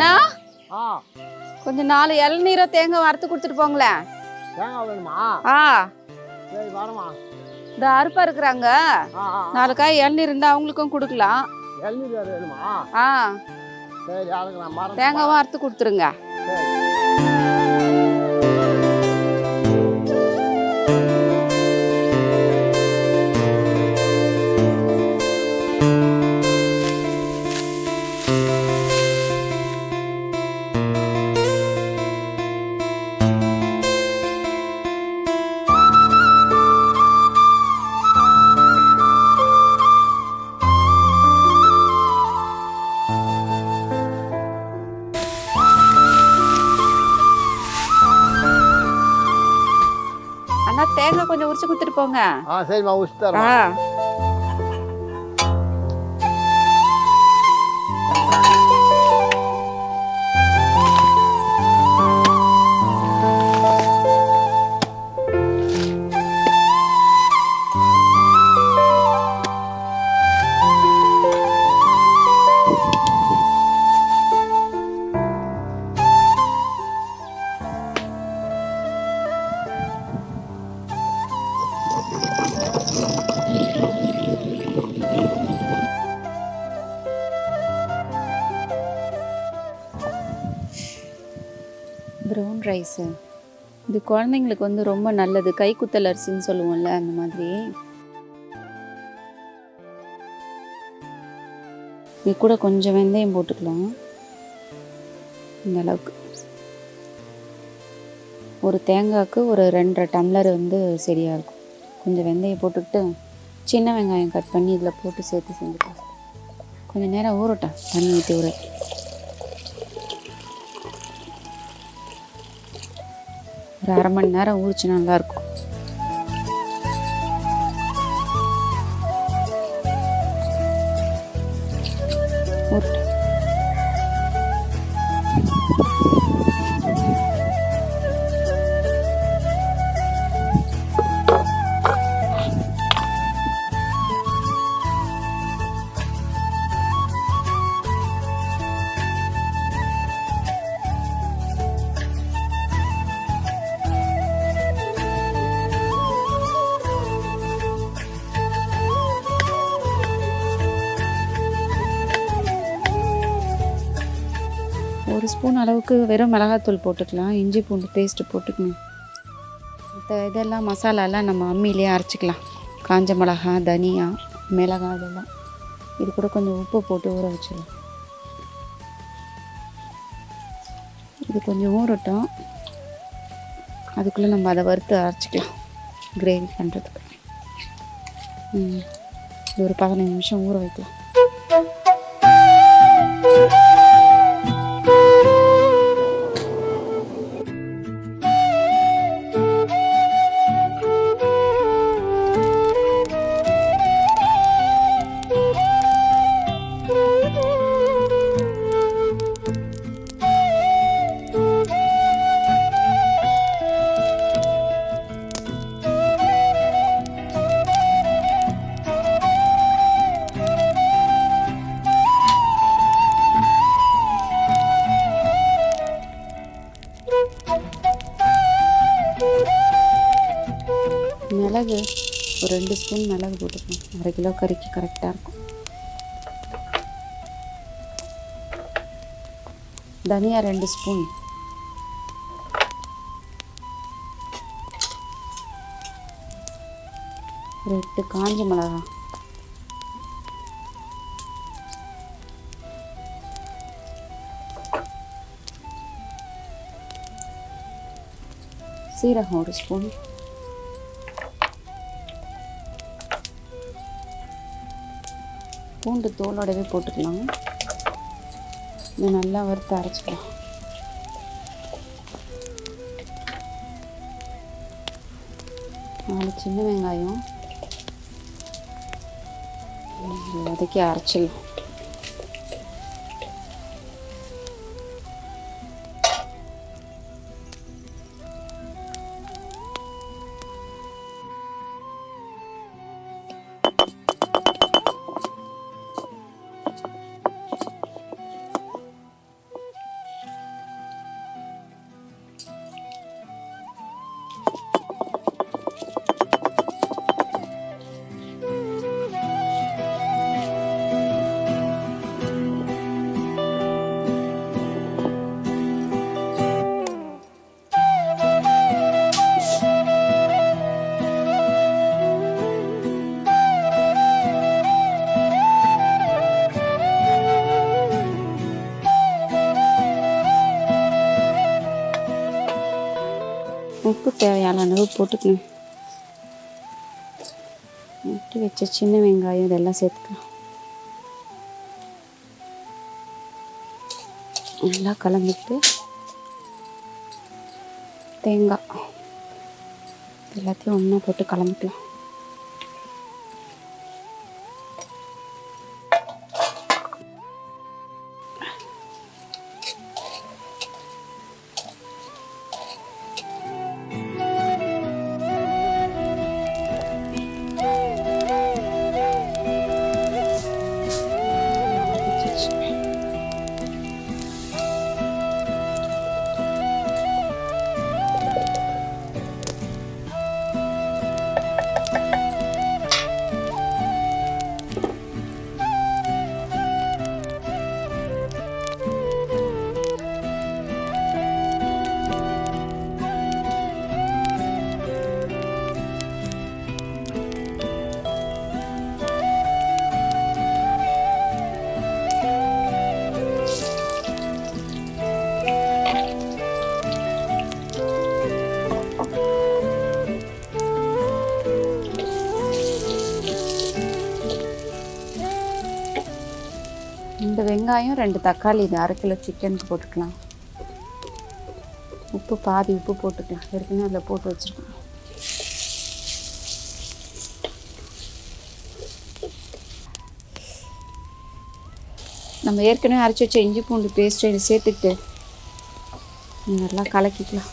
அண்ணா? கொஞ்சம் நாலு இளநீரோ தேங்காய் வறுத்து கொடுத்துட்டு போங்களேன். தேங்காய் வேணுமா? ஆ. சரி வரமா இந்த அறுப்பா இருக்கிறாங்க. நாலு காய் இளநீர் இருந்தால் அவங்களுக்கும் கொடுக்கலாம். இளநீர் வேணுமா? ஆ. சரி அதுக்கு நான் தேங்காவும் அறுத்து கொடுத்துருங்க. சரி. அண்ணா தேங்காய் கொஞ்சம் உரிச்சு கொடுத்துட்டு போங்க. ஆ சரிம்மா உச்சு ஆ. தரேன் ரைஸு இது குழந்தைங்களுக்கு வந்து ரொம்ப நல்லது. கைக்குத்தல் அரிசின்னு சொல்லுவோம்ல அந்த மாதிரி. இது கூட கொஞ்சம் வெந்தயம் போட்டுக்கலாம். இந்த அளவுக்கு. ஒரு தேங்காய்க்கு ஒரு ரெண்டரை டம்ளர் வந்து சரியாக இருக்கும். கொஞ்சம் வெந்தயம் போட்டுக்கிட்டு சின்ன வெங்காயம் கட் பண்ணி இதில் போட்டு சேர்த்து செஞ்சுக்கலாம் கொஞ்சம் நேரம் ஊறட்டும். தண்ணி ஊற்றி ஊற. ஒரு அரை மணி நேரம் ஊறிச்சு நல்லாயிருக்கும் ஸ்பூன் அளவுக்கு வெறும் மிளகாத்தூள் போட்டுக்கலாம். இஞ்சி பூண்டு பேஸ்ட்டு போட்டுக்கணும். மற்ற இதெல்லாம் மசாலாலாம் நம்ம அம்மியிலே அரைச்சிக்கலாம். காஞ்ச மிளகா தனியா மிளகாய் இதெல்லாம். இது கூட கொஞ்சம் உப்பு போட்டு ஊற வச்சிடலாம். இது கொஞ்சம் ஊறட்டும். அதுக்குள்ளே நம்ம அதை வறுத்து அரைச்சிக்கலாம். கிரேவி பண்ணுறதுக்கு ம். இது ஒரு பதினஞ்சு நிமிஷம் ஊற வைக்கலாம். மிளகு ஒரு ரெண்டு ஸ்பூன் மிளகு போட்டுக்கணும். அரை கிலோ கறிக்கு கரெக்டாக இருக்கும். தனியா ரெண்டு ஸ்பூன். ரெட்டு எட்டு காஞ்ச மிளகா. சீரகம் ஒரு ஸ்பூன். பூண்டு தோலோடவே போட்டுக்கலாம் இது நல்லா வறுத்து அரைச்சிக்கலாம். நாலு சின்ன வெங்காயம். வதக்கி அரைச்சிடலாம். உப்பு தேவையான அளவு போட்டுக்கணும். நட்டு வச்ச சின்ன வெங்காயம் இதெல்லாம் சேர்த்துக்கலாம். நல்லா கலந்துட்டு தேங்காய். எல்லாத்தையும் ஒன்றா போட்டு கலந்துக்கலாம். வெங்காயம் ரெண்டு தக்காளி இது அரை கிலோ சிக்கனுக்கு போட்டுக்கலாம். உப்பு பாதி உப்பு போட்டுக்கலாம். ஏற்கனவே அதில் போட்டு வச்சுருக்கோம். நம்ம ஏற்கனவே அரைச்சி வச்ச இஞ்சி பூண்டு பேஸ்ட்டு இதை சேர்த்துக்கிட்டு நல்லா கலக்கிக்கலாம்.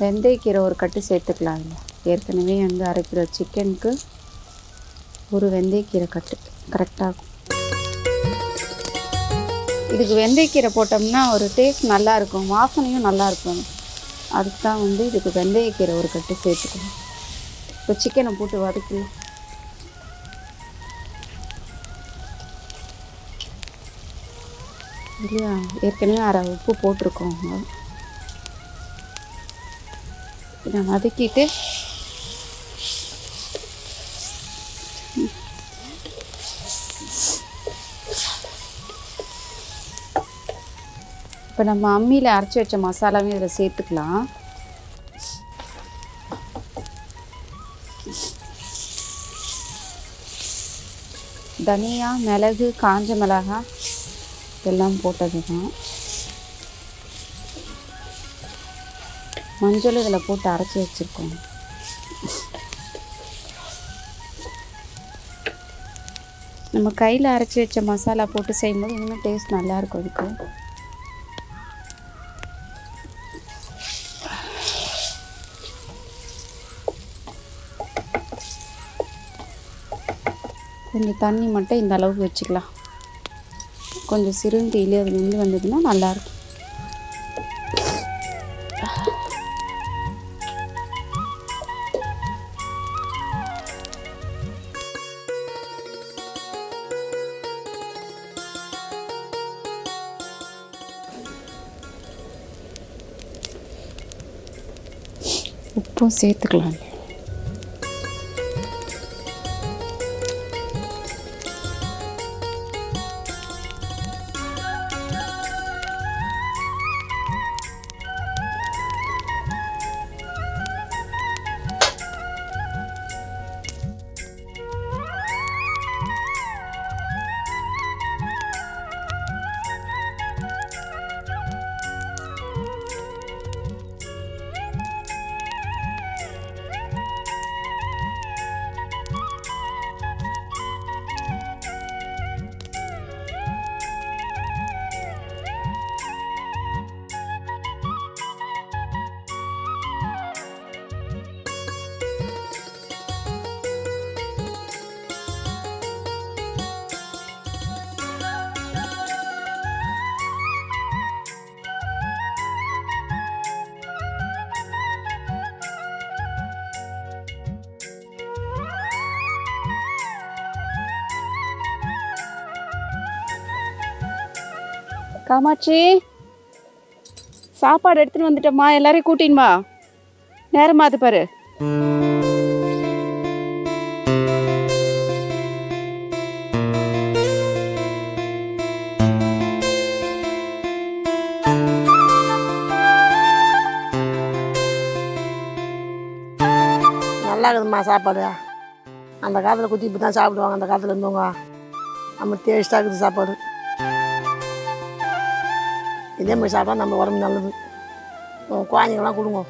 வெந்தயக்கீரை ஒரு கட்டு சேர்த்துக்கலாம் இல்லை ஏற்கனவே வந்து அரைக்கிற சிக்கனுக்கு ஒரு வெந்தயக்கீரை கட்டு. கரெக்டாக இருக்கும் இதுக்கு வெந்தயக்கீரை போட்டோம்னா ஒரு டேஸ்ட் நல்லாயிருக்கும் வாசனையும் நல்லாயிருக்கும் அதுக்கு தான் வந்து இதுக்கு வெந்தயக்கீரை ஒரு கட்டு சேர்த்துக்கணும். இப்போ சிக்கனை போட்டு வதக்கலாம் இல்லையா? ஏற்கனவே அரை உப்பு போட்டிருக்கோம். இதை வதக்கிட்டு இப்போ நம்ம அம்மியில் அரைச்சி வச்ச மசாலாவையும் இதில் சேர்த்துக்கலாம். தனியா மிளகு காஞ்ச மிளகாய் எல்லாம் போட்டது தான் மஞ்சள் இதில் போட்டு அரைச்சி வச்சுருக்கோம். நம்ம கையில் அரைச்சி வச்ச மசாலா போட்டு செய்யும்போது இன்னும் டேஸ்ட் நல்லாயிருக்கும் அதுக்கு கொஞ்சம் தண்ணி மட்டும் இந்த அளவுக்கு வச்சுக்கலாம். கொஞ்சம் சிறுந்து அது நின்று வந்ததுன்னா நல்லாயிருக்கும். உப்பும் சேர்த்துக்கலாம். காமாட்சி. சாப்பாடு எடுத்துன்னு வந்துட்டோம்மா. எல்லாரையும் கூட்டின்மா நேரமா அது பாரு. நல்லா இருக்குதும்மா சாப்பாடு. அந்த காலத்தில் குத்தி இப்படி தான் சாப்பிடுவாங்க. அந்த காலத்தில் இருந்தவங்க. நம்ம டேஸ்ட்டாக இருக்குது சாப்பாடு. இதே மாதிரி சாப்பிட்டா நம்ம உடம்பு நல்லது. குழந்தைங்களாம் கொடுங்க.